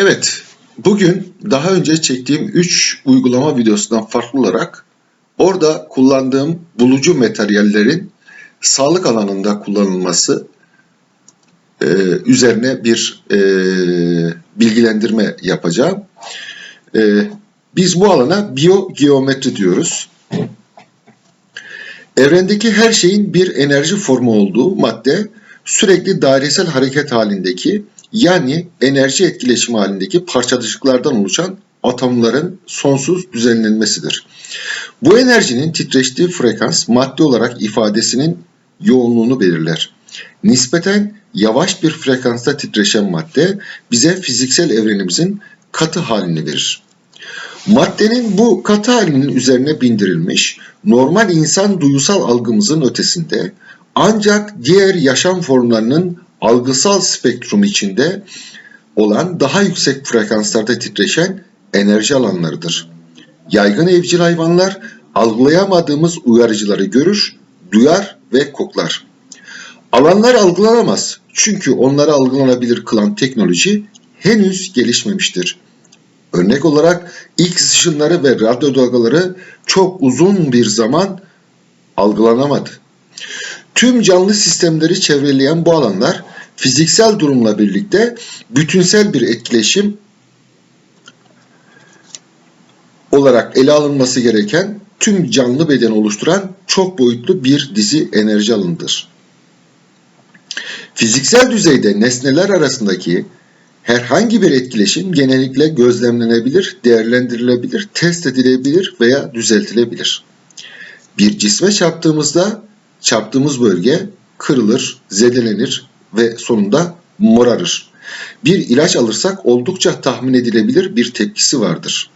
Evet, bugün daha önce çektiğim 3 uygulama videosundan farklı olarak orada kullandığım bulucu materyallerin sağlık alanında kullanılması e, üzerine bir e, bilgilendirme yapacağım. E, biz bu alana biyogeometri diyoruz. Evrendeki her şeyin bir enerji formu olduğu madde sürekli dairesel hareket halindeki yani enerji etkileşimi halindeki parçacıklardan oluşan atomların sonsuz düzenlenmesidir. Bu enerjinin titreştiği frekans madde olarak ifadesinin yoğunluğunu belirler. Nispeten yavaş bir frekansta titreşen madde bize fiziksel evrenimizin katı halini verir. Maddenin bu katı halinin üzerine bindirilmiş normal insan duyusal algımızın ötesinde ancak diğer yaşam formlarının algısal spektrum içinde olan daha yüksek frekanslarda titreşen enerji alanlarıdır. Yaygın evcil hayvanlar algılayamadığımız uyarıcıları görür, duyar ve koklar. Alanlar algılanamaz çünkü onları algılanabilir kılan teknoloji henüz gelişmemiştir. Örnek olarak X ışınları ve radyo dalgaları çok uzun bir zaman algılanamadı. Tüm canlı sistemleri çevreleyen bu alanlar fiziksel durumla birlikte bütünsel bir etkileşim olarak ele alınması gereken tüm canlı bedeni oluşturan çok boyutlu bir dizi enerji alanıdır. Fiziksel düzeyde nesneler arasındaki herhangi bir etkileşim genellikle gözlemlenebilir, değerlendirilebilir, test edilebilir veya düzeltilebilir. Bir cisme çarptığımızda çarptığımız bölge kırılır, zedelenir ve sonunda morarır. Bir ilaç alırsak oldukça tahmin edilebilir bir tepkisi vardır.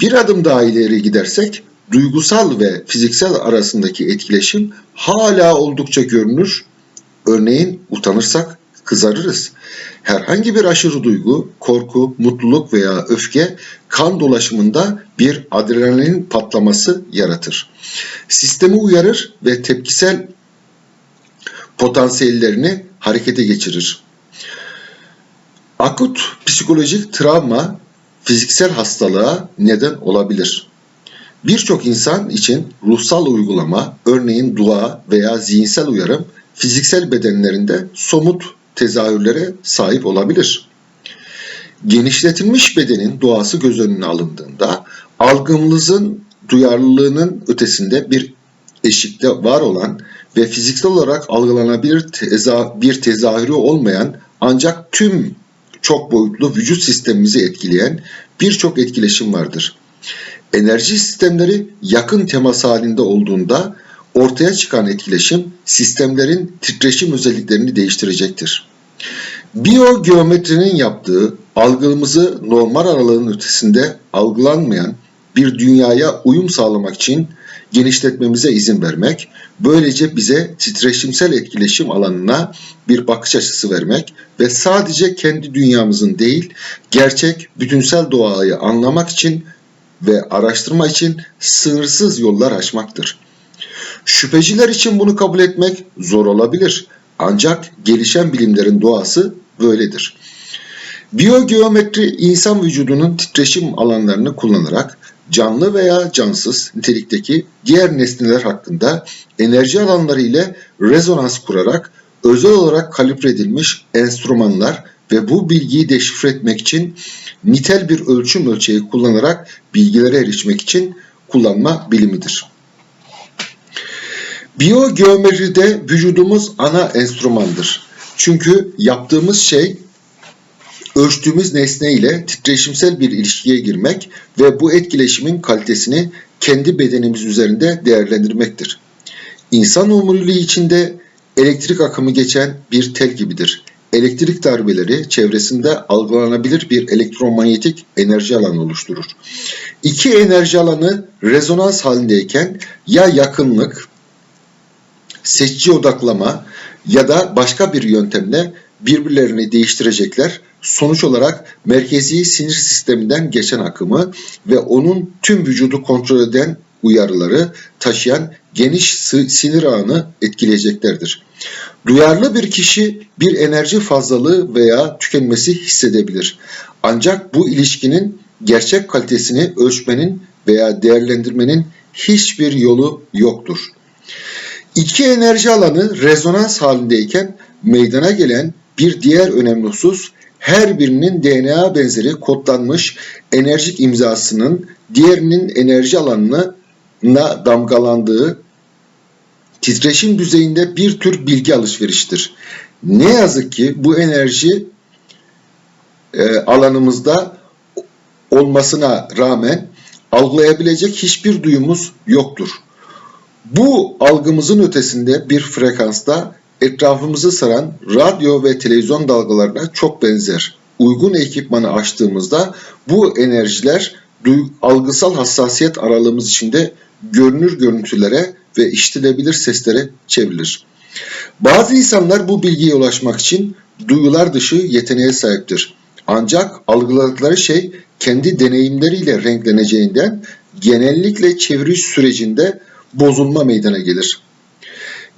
Bir adım daha ileri gidersek duygusal ve fiziksel arasındaki etkileşim hala oldukça görünür. Örneğin utanırsak kızarırız. Herhangi bir aşırı duygu, korku, mutluluk veya öfke kan dolaşımında bir adrenalin patlaması yaratır. Sistemi uyarır ve tepkisel potansiyellerini harekete geçirir. Akut psikolojik travma fiziksel hastalığa neden olabilir. Birçok insan için ruhsal uygulama, örneğin dua veya zihinsel uyarım fiziksel bedenlerinde somut tezahürlere sahip olabilir. Genişletilmiş bedenin doğası göz önüne alındığında algımızın duyarlılığının ötesinde bir eşikte var olan ve fiziksel olarak algılanabilir teza bir tezahürü olmayan ancak tüm çok boyutlu vücut sistemimizi etkileyen birçok etkileşim vardır. Enerji sistemleri yakın temas halinde olduğunda ortaya çıkan etkileşim sistemlerin titreşim özelliklerini değiştirecektir. Biyogeometrinin yaptığı algımızı normal aralığın ötesinde algılanmayan bir dünyaya uyum sağlamak için genişletmemize izin vermek, böylece bize titreşimsel etkileşim alanına bir bakış açısı vermek ve sadece kendi dünyamızın değil, gerçek bütünsel doğayı anlamak için ve araştırma için sınırsız yollar açmaktır. Şüpheciler için bunu kabul etmek zor olabilir. Ancak gelişen bilimlerin doğası böyledir. Biyogeometri insan vücudunun titreşim alanlarını kullanarak canlı veya cansız nitelikteki diğer nesneler hakkında enerji alanları ile rezonans kurarak özel olarak kalibre edilmiş enstrümanlar ve bu bilgiyi deşifre etmek için nitel bir ölçüm ölçeği kullanarak bilgilere erişmek için kullanma bilimidir. Biyogeometride vücudumuz ana enstrümandır. Çünkü yaptığımız şey ölçtüğümüz nesne ile titreşimsel bir ilişkiye girmek ve bu etkileşimin kalitesini kendi bedenimiz üzerinde değerlendirmektir. İnsan omuriliği içinde elektrik akımı geçen bir tel gibidir. Elektrik darbeleri çevresinde algılanabilir bir elektromanyetik enerji alanı oluşturur. İki enerji alanı rezonans halindeyken ya yakınlık, seçici odaklama ya da başka bir yöntemle birbirlerini değiştirecekler. Sonuç olarak merkezi sinir sisteminden geçen akımı ve onun tüm vücudu kontrol eden uyarıları taşıyan geniş sinir ağını etkileyeceklerdir. Duyarlı bir kişi bir enerji fazlalığı veya tükenmesi hissedebilir. Ancak bu ilişkinin gerçek kalitesini ölçmenin veya değerlendirmenin hiçbir yolu yoktur. İki enerji alanı rezonans halindeyken meydana gelen bir diğer önemli husus her birinin DNA benzeri kodlanmış enerjik imzasının diğerinin enerji alanına damgalandığı titreşim düzeyinde bir tür bilgi alışveriştir. Ne yazık ki bu enerji e, alanımızda olmasına rağmen algılayabilecek hiçbir duyumuz yoktur. Bu algımızın ötesinde bir frekansta etrafımızı saran radyo ve televizyon dalgalarına çok benzer. Uygun ekipmanı açtığımızda bu enerjiler algısal hassasiyet aralığımız içinde görünür görüntülere ve işitilebilir seslere çevrilir. Bazı insanlar bu bilgiye ulaşmak için duyular dışı yeteneğe sahiptir. Ancak algıladıkları şey kendi deneyimleriyle renkleneceğinden genellikle çeviriş sürecinde bozulma meydana gelir.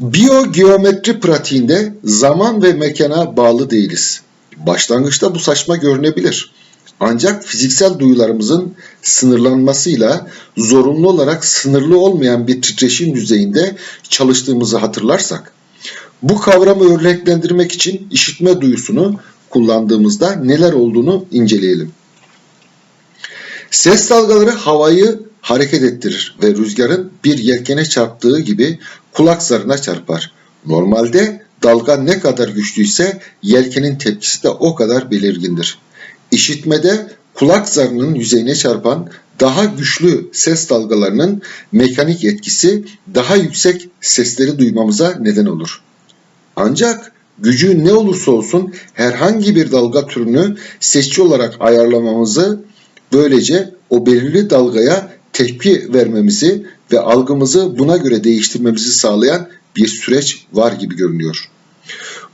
Biyogeometri pratiğinde zaman ve mekana bağlı değiliz. Başlangıçta bu saçma görünebilir. Ancak fiziksel duyularımızın sınırlanmasıyla zorunlu olarak sınırlı olmayan bir titreşim düzeyinde çalıştığımızı hatırlarsak, bu kavramı örneklendirmek için işitme duyusunu kullandığımızda neler olduğunu inceleyelim. Ses dalgaları havayı hareket ettirir ve rüzgarın bir yelkene çarptığı gibi kulak zarına çarpar. Normalde dalga ne kadar güçlüyse yelkenin tepkisi de o kadar belirgindir. İşitmede kulak zarının yüzeyine çarpan daha güçlü ses dalgalarının mekanik etkisi daha yüksek sesleri duymamıza neden olur. Ancak gücü ne olursa olsun herhangi bir dalga türünü sesçi olarak ayarlamamızı böylece o belirli dalgaya tepki vermemizi ve algımızı buna göre değiştirmemizi sağlayan bir süreç var gibi görünüyor.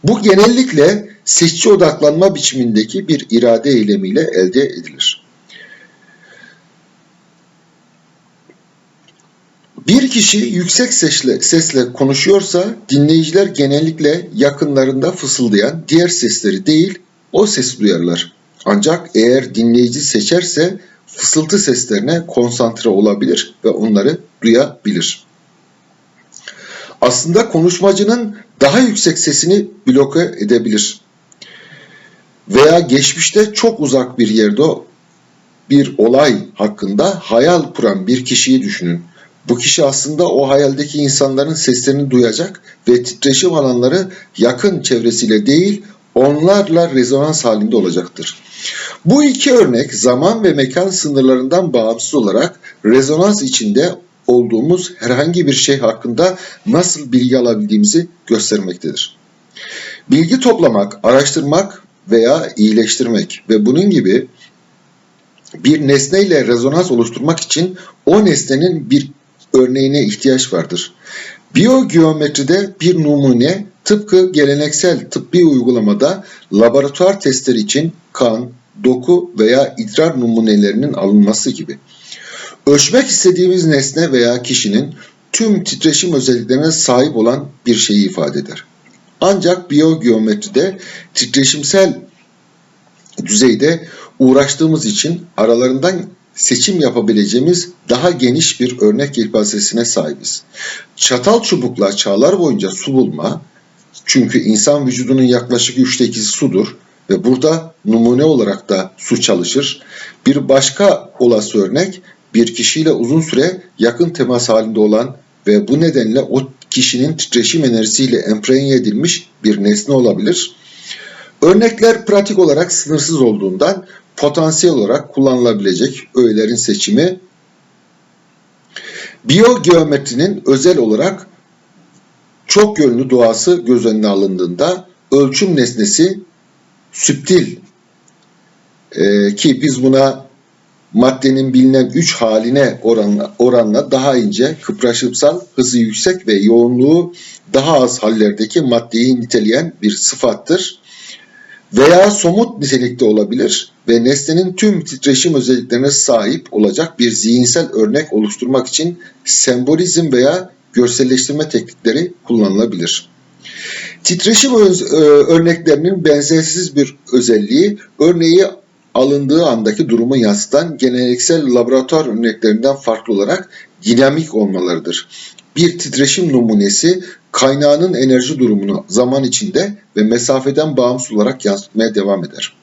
Bu genellikle seçici odaklanma biçimindeki bir irade eylemiyle elde edilir. Bir kişi yüksek sesle, sesle konuşuyorsa dinleyiciler genellikle yakınlarında fısıldayan diğer sesleri değil o sesi duyarlar. Ancak eğer dinleyici seçerse fısıltı seslerine konsantre olabilir ve onları duyabilir. Aslında konuşmacının daha yüksek sesini bloke edebilir. Veya geçmişte çok uzak bir yerde bir olay hakkında hayal kuran bir kişiyi düşünün. Bu kişi aslında o hayaldeki insanların seslerini duyacak ve titreşim alanları yakın çevresiyle değil onlarla rezonans halinde olacaktır. Bu iki örnek zaman ve mekan sınırlarından bağımsız olarak rezonans içinde olduğumuz herhangi bir şey hakkında nasıl bilgi alabildiğimizi göstermektedir. Bilgi toplamak, araştırmak veya iyileştirmek ve bunun gibi bir nesneyle rezonans oluşturmak için o nesnenin bir örneğine ihtiyaç vardır. Biyogeometride bir numune tıpkı geleneksel tıbbi uygulamada laboratuvar testleri için kan, doku veya idrar numunelerinin alınması gibi. Ölçmek istediğimiz nesne veya kişinin tüm titreşim özelliklerine sahip olan bir şeyi ifade eder. Ancak biyogeometride titreşimsel düzeyde uğraştığımız için aralarından seçim yapabileceğimiz daha geniş bir örnek yelpazesine sahibiz. Çatal çubukla çağlar boyunca su bulma, çünkü insan vücudunun yaklaşık üçte ikisi sudur ve burada numune olarak da su çalışır. Bir başka olası örnek bir kişiyle uzun süre yakın temas halinde olan ve bu nedenle o kişinin titreşim enerjisiyle emprenye edilmiş bir nesne olabilir. Örnekler pratik olarak sınırsız olduğundan potansiyel olarak kullanılabilecek öğelerin seçimi biyogeometrinin özel olarak çok yönlü doğası göz önüne alındığında ölçüm nesnesi süptil ee, ki biz buna maddenin bilinen 3 haline oranla, oranla daha ince, kıpraşımsal, hızı yüksek ve yoğunluğu daha az hallerdeki maddeyi niteleyen bir sıfattır. Veya somut nitelikte olabilir ve nesnenin tüm titreşim özelliklerine sahip olacak bir zihinsel örnek oluşturmak için sembolizm veya görselleştirme teknikleri kullanılabilir. Titreşim e, örneklerinin benzersiz bir özelliği örneği alındığı andaki durumu yansıtan geleneksel laboratuvar örneklerinden farklı olarak dinamik olmalarıdır. Bir titreşim numunesi kaynağının enerji durumunu zaman içinde ve mesafeden bağımsız olarak yansıtmaya devam eder.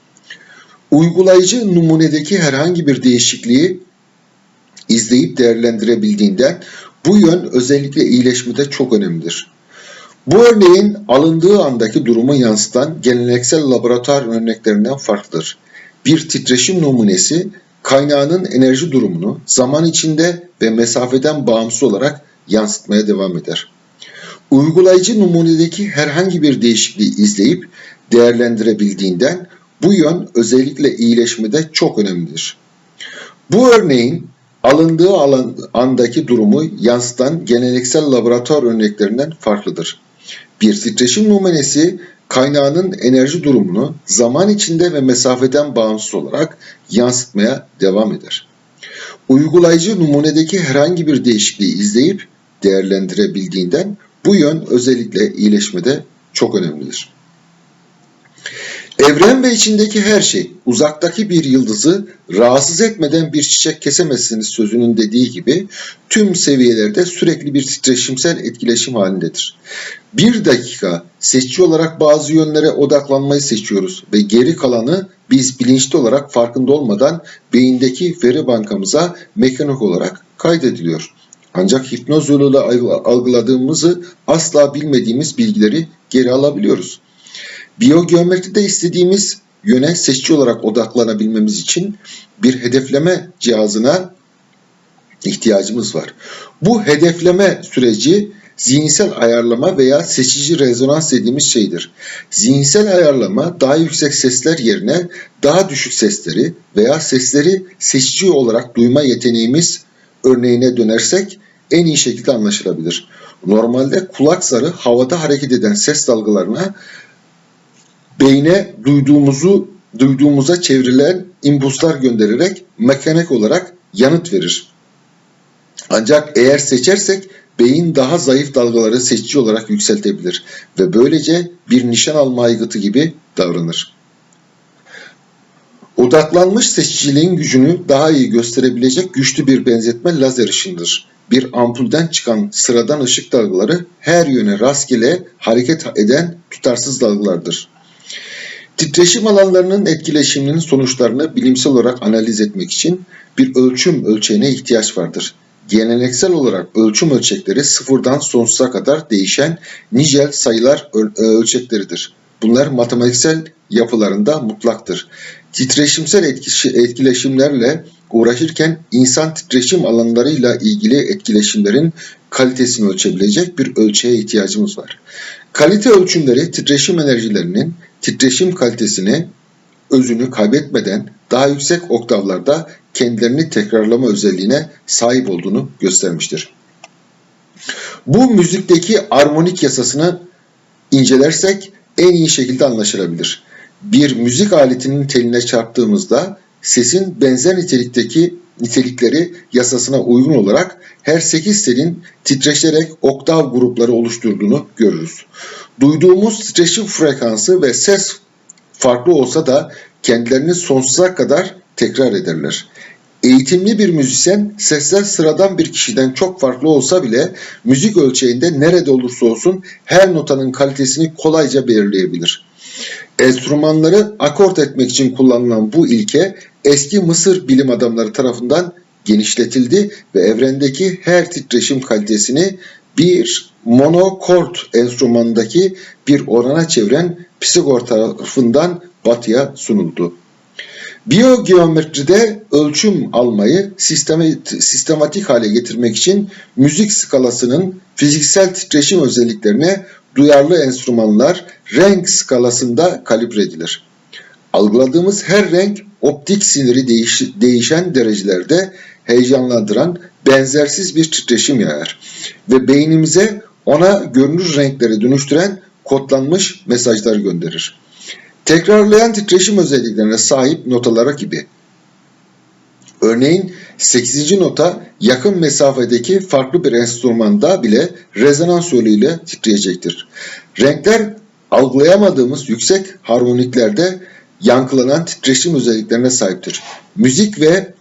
Uygulayıcı numunedeki herhangi bir değişikliği izleyip değerlendirebildiğinden bu yön özellikle iyileşmede çok önemlidir. Bu örneğin alındığı andaki durumu yansıtan geleneksel laboratuvar örneklerinden farklıdır. Bir titreşim numunesi kaynağının enerji durumunu zaman içinde ve mesafeden bağımsız olarak yansıtmaya devam eder. Uygulayıcı numunedeki herhangi bir değişikliği izleyip değerlendirebildiğinden bu yön özellikle iyileşmede çok önemlidir. Bu örneğin alındığı alan, andaki durumu yansıtan geleneksel laboratuvar örneklerinden farklıdır. Bir titreşim numunesi kaynağının enerji durumunu zaman içinde ve mesafeden bağımsız olarak yansıtmaya devam eder. Uygulayıcı numunedeki herhangi bir değişikliği izleyip değerlendirebildiğinden bu yön özellikle iyileşmede çok önemlidir. Evren ve içindeki her şey uzaktaki bir yıldızı rahatsız etmeden bir çiçek kesemezsiniz sözünün dediği gibi tüm seviyelerde sürekli bir titreşimsel etkileşim halindedir. Bir dakika seçici olarak bazı yönlere odaklanmayı seçiyoruz ve geri kalanı biz bilinçli olarak farkında olmadan beyindeki veri bankamıza mekanik olarak kaydediliyor. Ancak hipnoz yoluyla algıladığımızı asla bilmediğimiz bilgileri geri alabiliyoruz. Biyogeometride istediğimiz yöne seçici olarak odaklanabilmemiz için bir hedefleme cihazına ihtiyacımız var. Bu hedefleme süreci zihinsel ayarlama veya seçici rezonans dediğimiz şeydir. Zihinsel ayarlama daha yüksek sesler yerine daha düşük sesleri veya sesleri seçici olarak duyma yeteneğimiz örneğine dönersek en iyi şekilde anlaşılabilir. Normalde kulak zarı havada hareket eden ses dalgalarına beyne duyduğumuzu duyduğumuza çevrilen impulslar göndererek mekanik olarak yanıt verir. Ancak eğer seçersek beyin daha zayıf dalgaları seçici olarak yükseltebilir ve böylece bir nişan alma aygıtı gibi davranır. Odaklanmış seçiciliğin gücünü daha iyi gösterebilecek güçlü bir benzetme lazer ışındır. Bir ampulden çıkan sıradan ışık dalgaları her yöne rastgele hareket eden tutarsız dalgalardır. Titreşim alanlarının etkileşiminin sonuçlarını bilimsel olarak analiz etmek için bir ölçüm ölçeğine ihtiyaç vardır. Geleneksel olarak ölçüm ölçekleri sıfırdan sonsuza kadar değişen nicel sayılar ölçekleridir. Bunlar matematiksel yapılarında mutlaktır. Titreşimsel etkileşimlerle uğraşırken insan titreşim alanlarıyla ilgili etkileşimlerin kalitesini ölçebilecek bir ölçeğe ihtiyacımız var. Kalite ölçümleri titreşim enerjilerinin titreşim kalitesini, özünü kaybetmeden daha yüksek oktavlarda kendilerini tekrarlama özelliğine sahip olduğunu göstermiştir. Bu müzikteki armonik yasasını incelersek en iyi şekilde anlaşılabilir. Bir müzik aletinin teline çarptığımızda sesin benzer nitelikteki nitelikleri yasasına uygun olarak her 8 telin titreşerek oktav grupları oluşturduğunu görürüz. Duyduğumuz titreşim frekansı ve ses farklı olsa da kendilerini sonsuza kadar tekrar ederler. Eğitimli bir müzisyen sesler sıradan bir kişiden çok farklı olsa bile müzik ölçeğinde nerede olursa olsun her notanın kalitesini kolayca belirleyebilir. Enstrümanları akort etmek için kullanılan bu ilke eski Mısır bilim adamları tarafından genişletildi ve evrendeki her titreşim kalitesini bir monokord enstrümanındaki bir orana çeviren Pisagor tarafından batıya sunuldu. Biyogeometride ölçüm almayı sistematik hale getirmek için müzik skalasının fiziksel titreşim özelliklerine duyarlı enstrümanlar renk skalasında kalibre edilir. Algıladığımız her renk optik siniri değiş, değişen derecelerde heyecanlandıran benzersiz bir titreşim yayar ve beynimize ona görünür renklere dönüştüren kodlanmış mesajlar gönderir. Tekrarlayan titreşim özelliklerine sahip notalara gibi. Örneğin 8. nota yakın mesafedeki farklı bir enstrümanda bile rezonans yoluyla titreyecektir. Renkler algılayamadığımız yüksek harmoniklerde yankılanan titreşim özelliklerine sahiptir. Müzik ve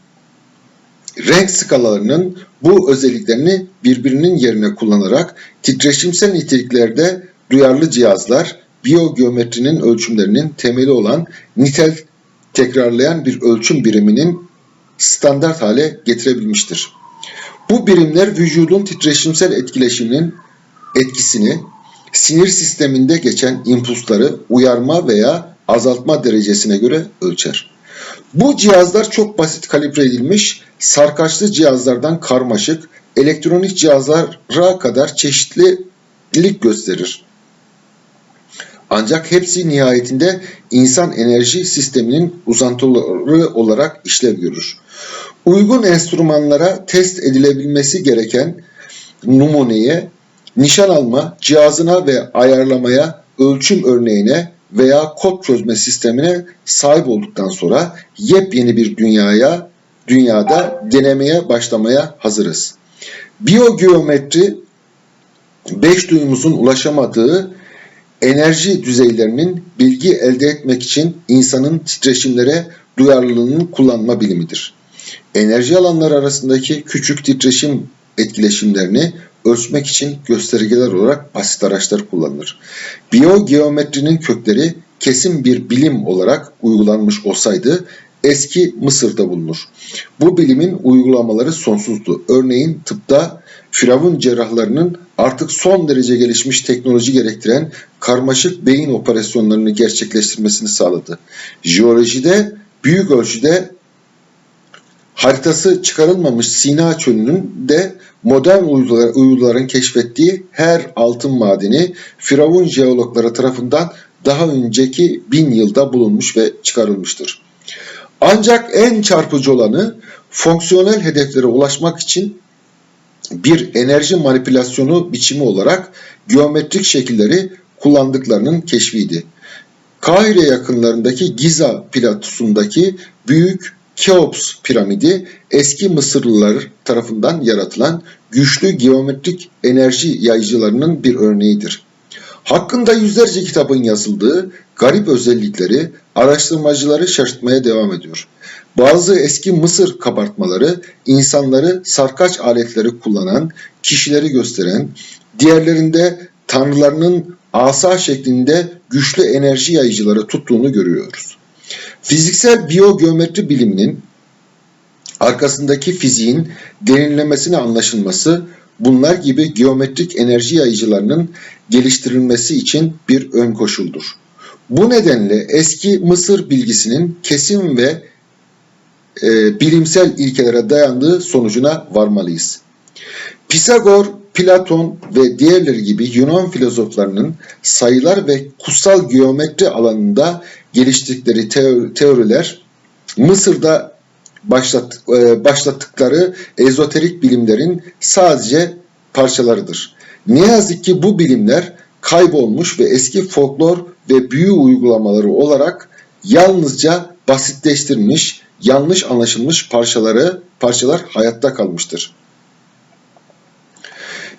renk skalalarının bu özelliklerini birbirinin yerine kullanarak titreşimsel niteliklerde duyarlı cihazlar biyogeometrinin ölçümlerinin temeli olan nitel tekrarlayan bir ölçüm biriminin standart hale getirebilmiştir. Bu birimler vücudun titreşimsel etkileşiminin etkisini sinir sisteminde geçen impulsları uyarma veya azaltma derecesine göre ölçer. Bu cihazlar çok basit kalibre edilmiş, sarkaçlı cihazlardan karmaşık, elektronik cihazlara kadar çeşitlilik gösterir. Ancak hepsi nihayetinde insan enerji sisteminin uzantıları olarak işlev görür. Uygun enstrümanlara test edilebilmesi gereken numuneye, nişan alma, cihazına ve ayarlamaya, ölçüm örneğine veya kod çözme sistemine sahip olduktan sonra yepyeni bir dünyaya, dünyada denemeye başlamaya hazırız. Biyogeometri, beş duyumuzun ulaşamadığı enerji düzeylerinin bilgi elde etmek için insanın titreşimlere duyarlılığının kullanma bilimidir. Enerji alanları arasındaki küçük titreşim etkileşimlerini ölçmek için göstergeler olarak basit araçlar kullanılır. Biyogeometrinin kökleri kesin bir bilim olarak uygulanmış olsaydı eski Mısır'da bulunur. Bu bilimin uygulamaları sonsuzdu. Örneğin tıpta firavun cerrahlarının artık son derece gelişmiş teknoloji gerektiren karmaşık beyin operasyonlarını gerçekleştirmesini sağladı. Jeolojide büyük ölçüde haritası çıkarılmamış Sina çölünün de modern uydular, uyduların keşfettiği her altın madeni Firavun jeologları tarafından daha önceki bin yılda bulunmuş ve çıkarılmıştır. Ancak en çarpıcı olanı fonksiyonel hedeflere ulaşmak için bir enerji manipülasyonu biçimi olarak geometrik şekilleri kullandıklarının keşfiydi. Kahire yakınlarındaki Giza platosundaki büyük Keops piramidi eski Mısırlılar tarafından yaratılan güçlü geometrik enerji yayıcılarının bir örneğidir. Hakkında yüzlerce kitabın yazıldığı garip özellikleri araştırmacıları şaşırtmaya devam ediyor. Bazı eski Mısır kabartmaları insanları sarkaç aletleri kullanan kişileri gösteren, diğerlerinde tanrılarının asa şeklinde güçlü enerji yayıcıları tuttuğunu görüyoruz. Fiziksel biyogeometri biliminin arkasındaki fiziğin derinlemesine anlaşılması bunlar gibi geometrik enerji yayıcılarının geliştirilmesi için bir ön koşuldur. Bu nedenle eski Mısır bilgisinin kesin ve e, bilimsel ilkelere dayandığı sonucuna varmalıyız. Pisagor, Platon ve diğerleri gibi Yunan filozoflarının sayılar ve kutsal geometri alanında geliştirdikleri teoriler Mısır'da e, başlattıkları ezoterik bilimlerin sadece parçalarıdır. Ne yazık ki bu bilimler kaybolmuş ve eski folklor ve büyü uygulamaları olarak yalnızca basitleştirilmiş, yanlış anlaşılmış parçaları parçalar hayatta kalmıştır.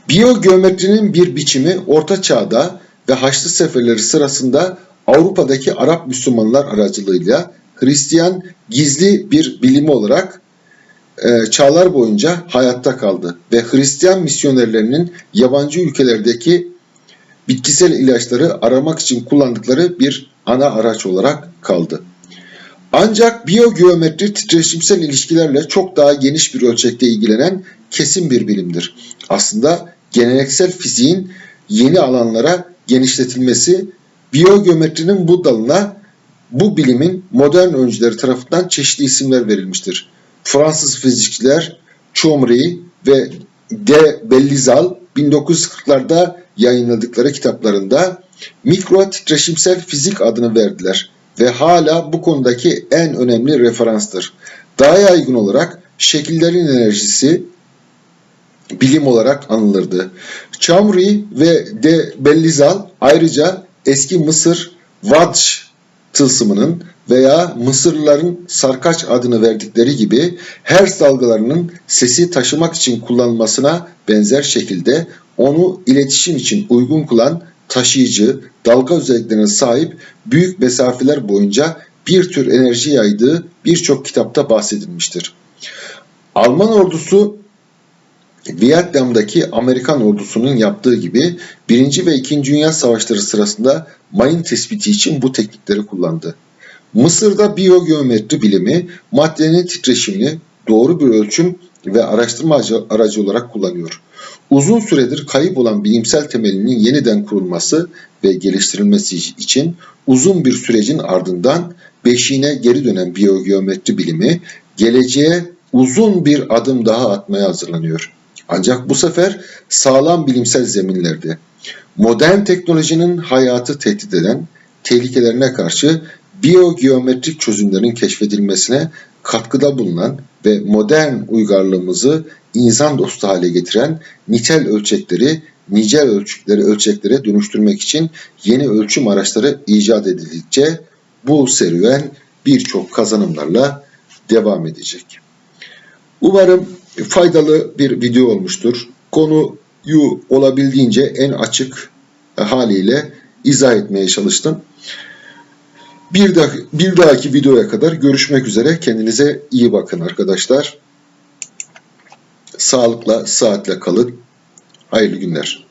Biyogeometrinin bir biçimi Orta Çağ'da ve Haçlı Seferleri sırasında Avrupa'daki Arap Müslümanlar aracılığıyla Hristiyan gizli bir bilimi olarak e, çağlar boyunca hayatta kaldı ve Hristiyan misyonerlerinin yabancı ülkelerdeki bitkisel ilaçları aramak için kullandıkları bir ana araç olarak kaldı. Ancak biyogeometri titreşimsel ilişkilerle çok daha geniş bir ölçekte ilgilenen kesin bir bilimdir. Aslında geleneksel fiziğin yeni alanlara genişletilmesi biyogeometrinin bu dalına bu bilimin modern öncüleri tarafından çeşitli isimler verilmiştir. Fransız fizikçiler Chomry ve de Bellizal 1940'larda yayınladıkları kitaplarında mikro titreşimsel fizik adını verdiler ve hala bu konudaki en önemli referanstır. Daha yaygın olarak şekillerin enerjisi bilim olarak anılırdı. Chomry ve de Bellizal ayrıca eski Mısır Wadj tılsımının veya Mısırlıların sarkaç adını verdikleri gibi Hertz dalgalarının sesi taşımak için kullanılmasına benzer şekilde onu iletişim için uygun kılan taşıyıcı, dalga özelliklerine sahip büyük mesafeler boyunca bir tür enerji yaydığı birçok kitapta bahsedilmiştir. Alman ordusu Vietnam'daki Amerikan ordusunun yaptığı gibi 1. ve 2. Dünya Savaşları sırasında mayın tespiti için bu teknikleri kullandı. Mısır'da biyogeometri bilimi maddenin titreşimini doğru bir ölçüm ve araştırma aracı- olarak kullanıyor. Uzun süredir kayıp olan bilimsel temelinin yeniden kurulması ve geliştirilmesi için uzun bir sürecin ardından beşiğine geri dönen biyogeometri bilimi geleceğe uzun bir adım daha atmaya hazırlanıyor. Ancak bu sefer sağlam bilimsel zeminlerde. Modern teknolojinin hayatı tehdit eden tehlikelerine karşı biyogeometrik çözümlerin keşfedilmesine katkıda bulunan ve modern uygarlığımızı insan dostu hale getiren nitel ölçekleri nicel ölçekleri ölçeklere dönüştürmek için yeni ölçüm araçları icat edildikçe bu serüven birçok kazanımlarla devam edecek. Umarım faydalı bir video olmuştur. Konuyu olabildiğince en açık haliyle izah etmeye çalıştım. Bir, dah bir dahaki videoya kadar görüşmek üzere. Kendinize iyi bakın arkadaşlar. Sağlıkla, saatle kalın. Hayırlı günler.